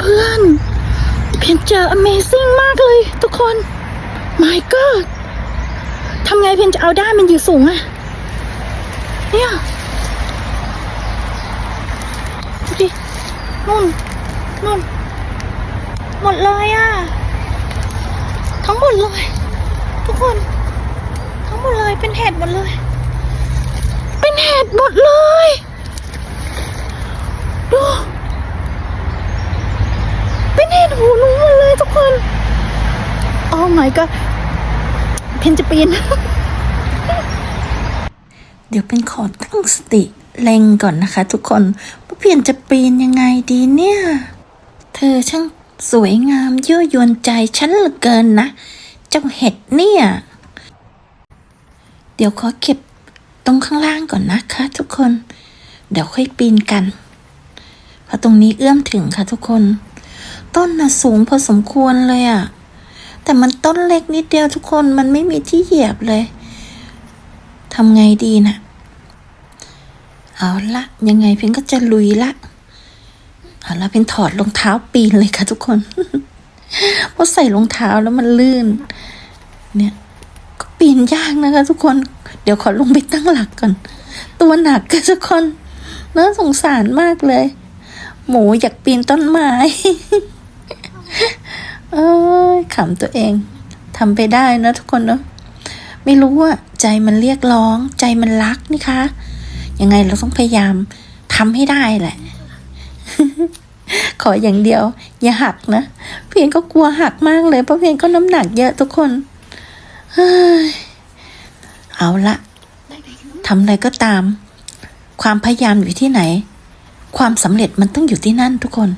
เพื่อนๆเพียนเจอ Amazing มากเลยทุกคน My God ทำไงเพียนจะเอาได้มันอยู่สูงอะเนี่ยดูดินู่นนู่นหมดเลยอะทั้งหมดเลย ทุกคน ทั้งหมดเลยเป็นเห็ดหมดเลย เป็นเห็ดหมดเลย ดู เป็นเห็ดหูหนูหมดเลยทุกคน โอ้ my god เพนจะปีน เดี๋ยวเป็นขอตั้งสติเล็งก่อนนะคะ ทุกคนว่าเพียนจะปีนยังไงดีเนี่ย เธอช่างสวยงามยั่วยวนใจฉันเหลือเกินนะ เจ้าเห็ดเนี่ย เดี๋ยวขอเก็บตรงข้างล่างก่อนนะคะ ทุกคน เดี๋ยวค่อยปีนกันเพราะตรงนี้เอื้อมถึงค่ะทุกคน ต้นน่ะสูงพอสมควรเลยอะ่ะ แต่มันต้นเล็กนิดเดียวทุกคนมันไม่มีที่เหยียบเลยทำไงดีนะเอาละยังไงเพียงก็จะลุยละ เอาละเพียงถอดรองเท้าปีนเลยค่ะทุกคนเพราะใส่รองเท้าแล้วมันลื่น เนี่ยก็ปีนยากนะคะ ทุกคน เดี๋ยวขอลงไปตั้งหลักก่อน ตัวหนักค่ะทุกคนน่าสงสารมากเลย หมูอยากปีนต้นไม้ ขำตัวเองทำไปได้นะทุกคนเนาะไม่รู้ว่าใจมันเรียกร้อง ใจมันรักนี่คะยังไงเราต้องพยายามทำให้ได้แหละ ขออย่างเดียว อย่าหักนะเพียงก็กลัวหักมากเลยเพราะเพียงก็น้ำหนักเยอะทุกคนเฮ้ยเอาละทำอะไรก็ตาม ความพยายามอยู่ที่ไหน ความสำเร็จมันต้องอยู่ที่นั่นทุกคน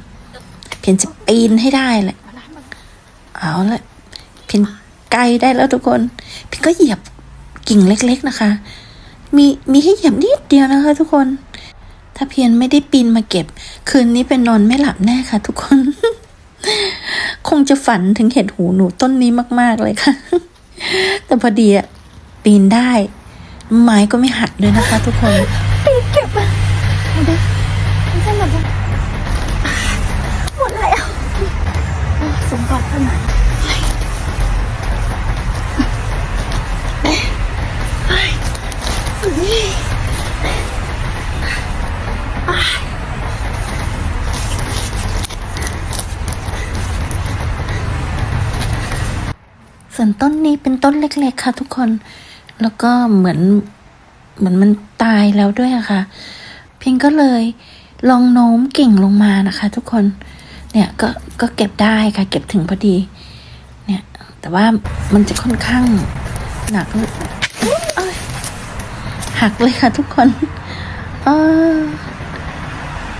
เพียงจะปีนให้ได้แหละ เอาละพียงไกลได้แล้วทุกคนเพียงก็เหยียบกิ่งเล็กๆนะคะ มีมีให้เหยียบนิดเดียวนะคะ ทุกคน ถ้าเพียนไม่ได้ปีนมาเก็บ คืนนี้เป็นนอนไม่หลับแน่ค่ะ ทุกคน คงจะฝันถึงเห็ดหูหนูต้นนี้มาก ๆเลยค่ะ แต่พอดีอะปีนได้ ไม้ก็ไม่หักเลยนะคะ ทุกคนปีนเก็บอะเอาดิไม่ใช่หมดแล้ว ส่วนต้นนี้เป็นต้นเล็ก ๆ ค่ะ ทุกคน แล้วก็เหมือนเหมือนมันตายแล้วด้วยอะค่ะ เพียงก็เลยลองโน้มกิ่งลงมานะคะ ทุกคน เนี่ยก็ก็เก็บได้ค่ะ เก็บถึงพอดี เนี่ย แต่ว่ามันจะค่อนข้างหนัก หักเลยค่ะทุกคนเออ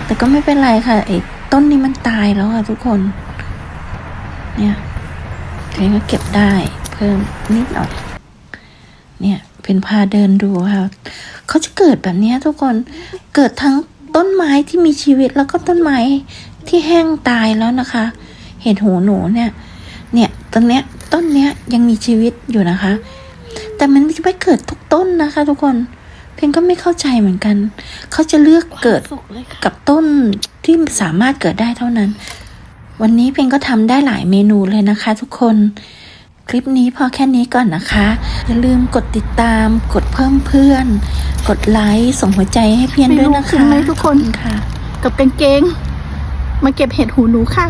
แต่ก็ไม่เป็นไรค่ะไอ้ต้นนี้มันตายแล้วค่ะทุกคน เนี่ยเพียงก็เก็บได้เพิ่มนิดหน่อย เนี่ย เป็นพาเดินดูค่ะเขาจะเกิดแบบนี้ทุกคนเกิดทั้งต้นไม้ที่มีชีวิตแล้วก็ต้นไม้ที่แห้งตายแล้วนะคะ เห็ดหูหนูเนี่ย เนี่ยต้นเนี้ยต้นเนี้ยยังมีชีวิตอยู่นะคะ แต่มันไม่เกิดทุกต้นนะคะ ทุกคน เพนก็ไม่เข้าใจเหมือนกัน เขาจะเลือกเกิดกับต้นที่สามารถเกิดได้เท่านั้น วันนี้เพนก็ทำได้หลายเมนูเลยนะคะ ทุกคนคลิปนี้พอแค่นี้ก่อนนะคะ อย่าลืมกดติดตาม กดเพิ่มเพื่อน กดไลค์ส่งหัวใจให้เพียนด้วยนะคะไม่รู้คุ้มไหมทุกคนขอบณค่ะ กับกางเกง มาเก็บเห็ดหูหนูค่ะ